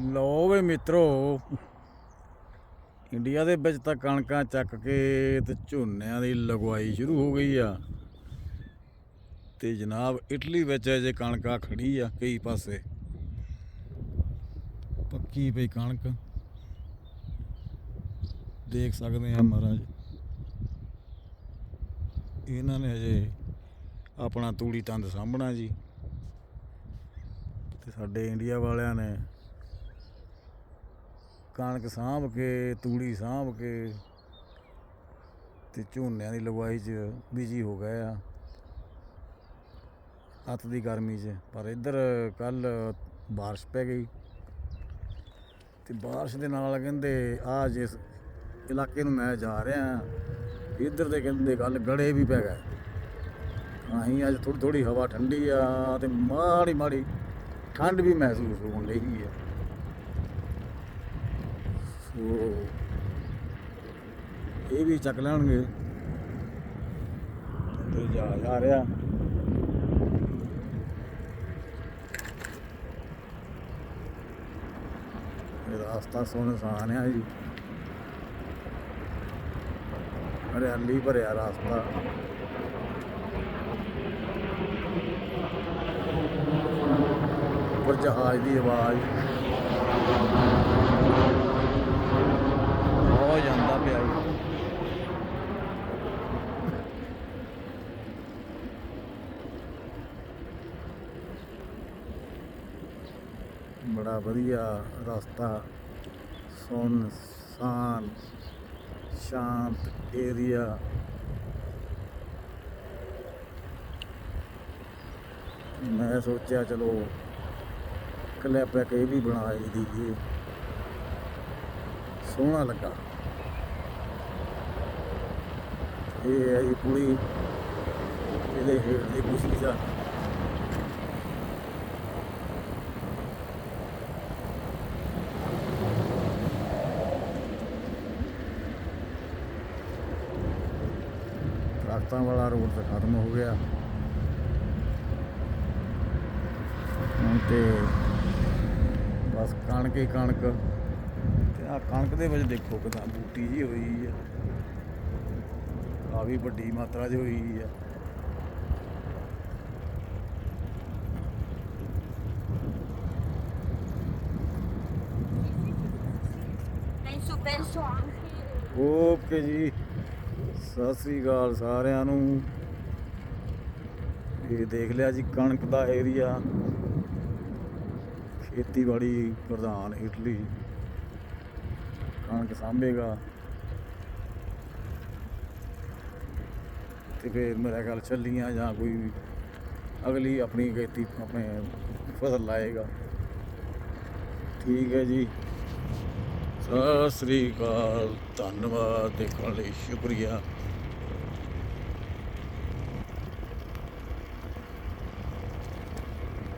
ਲੋ ਵੇ ਮਿੱਤਰੋ। ਇੰਡੀਆ ਦੇ ਵਿੱਚ ਤਾਂ ਕਣਕਾਂ ਚੱਕ ਕੇ ਤੇ ਝੋਨਿਆਂ ਦੀ ਲਗਵਾਈ ਸ਼ੁਰੂ ਹੋ ਗਈ ਆ। ਤੇ ਜਨਾਬ, ਇਟਲੀ ਵਿੱਚ ਅਜੇ ਕਣਕਾਂ ਖੜੀ ਆ ਕਈ ਪਾਸੇ। ਪੱਕੀ ਪਈ ਕਣਕ। ਦੇਖ ਸਕਦੇ ਆ ਮਹਾਰਾਜ। ਇਹਨਾਂ ਨੇ ਅਜੇ ਆਪਣਾ ਤੂੜੀ ਤੰਦ ਸਾਂਭਣਾ ਜੀ। ਤੇ ਸਾਡੇ ਇੰਡੀਆ ਵਾਲਿਆਂ ਨੇ ਕਣਕ ਸਾਂਭ ਕੇ, ਤੂੜੀ ਸਾਂਭ ਕੇ ਤੇ ਝੋਨਿਆਂ ਦੀ ਲਗਵਾਈ 'ਚ ਬਿਜ਼ੀ ਹੋ ਗਏ ਆ। ਹੱਥ ਦੀ ਗਰਮੀ 'ਚ, ਪਰ ਇੱਧਰ ਕੱਲ ਬਾਰਿਸ਼ ਪੈ ਗਈ ਤੇ ਬਾਰਿਸ਼ ਦੇ ਨਾਲ ਕਹਿੰਦੇ ਆ ਜਿਸ ਇਲਾਕੇ ਨੂੰ ਮੈਂ ਜਾ ਰਿਹਾ ਇੱਧਰ ਦੇ ਕਹਿੰਦੇ ਕੱਲ ਗੜੇ ਵੀ ਪੈ ਗਏ। ਅਸੀਂ ਅੱਜ ਥੋੜੀ ਥੋੜੀ ਹਵਾ ਠੰਡੀ ਆ ਤੇ ਮਾੜੀ ਮਾੜੀ ਠੰਡ ਵੀ ਮਹਿਸੂਸ ਹੋਣ ਲਈ ਆ। ਸੋ ਇਹ ਵੀ ਚੱਕ ਲੈਣਗੇ। ਤੇ ਜਾ ਜਾ ਰਿਹਾ। ਇਹ ਰਸਤਾ ਸੋਹਣਾ ਸਾਨ ਆ ਜੀ। ਹਰਿਆਲੀ ਭਰਿਆ ਰਸਤਾ। ਉੱਪਰ ਜਹਾਜ਼ ਦੀ ਆਵਾਜ਼। ਹੋ ਜਾਂਦਾ ਪਿਆ ਬੜਾ ਵਧੀਆ ਰਸਤਾ ਸੁੰਨਸਾਨ ਸ਼ਾਂਤ ਏਰੀਆ। ਮੈਂ ਸੋਚਿਆ ਚਲੋ ਕਲਿੱਪ ਇੱਕ ਇਹ ਵੀ ਬਣਾ ਦਈਏ ਸੋਹਣਾ ਲੱਗਾ। ਇਹ ਹੈ ਜੀ ਪੂਰੀ ਇਹਦੇ ਹੇਠ ਦੀ ਕੁਸ਼ੀ ਦਾ। ਦਰਖਤਾਂ ਵਾਲਾ ਰੋਡ ਤਾਂ ਖਤਮ ਹੋ ਗਿਆ। ਹੁਣ ਤੇ ਬਸ ਕਣਕ ਹੀ ਕਣਕ। ਤੇ ਆ ਕਣਕ ਦੇ ਵਿੱਚ ਦੇਖੋ ਕਿਦਾਂ ਬੂਟੀ ਜੀ ਹੋਈ ਹੈ ਕਾਫੀ ਵੱਡੀ ਮਾਤਰਾ 'ਚ ਹੋਈ ਆ. ਓਕੇ ਜੀ। ਸਤਿ ਸ੍ਰੀ ਅਕਾਲ ਸਾਰਿਆਂ ਨੂੰ। ਇਹ ਦੇਖ ਲਿਆ ਜੀ ਕਣਕ ਦਾ ਏਰੀਆ ਖੇਤੀਬਾੜੀ ਪ੍ਰਧਾਨ ਇਟਲੀ। ਕਣਕ ਸਾਂਭੇਗਾ। ਤੇ ਫਿਰ ਮੇਰਾ ਖਿਆਲ ਛੱਲੀਆਂ ਜਾਂ ਕੋਈ ਅਗਲੀ ਆਪਣੀ ਖੇਤੀ, ਆਪਣੇ ਫਸਲ ਲਾਏਗਾ। ਠੀਕ ਹੈ ਜੀ। ਸਤਿ ਸ੍ਰੀ ਅਕਾਲ। ਧੰਨਵਾਦ ਦੇਖਣ ਲਈ। ਸ਼ੁਕਰੀਆ।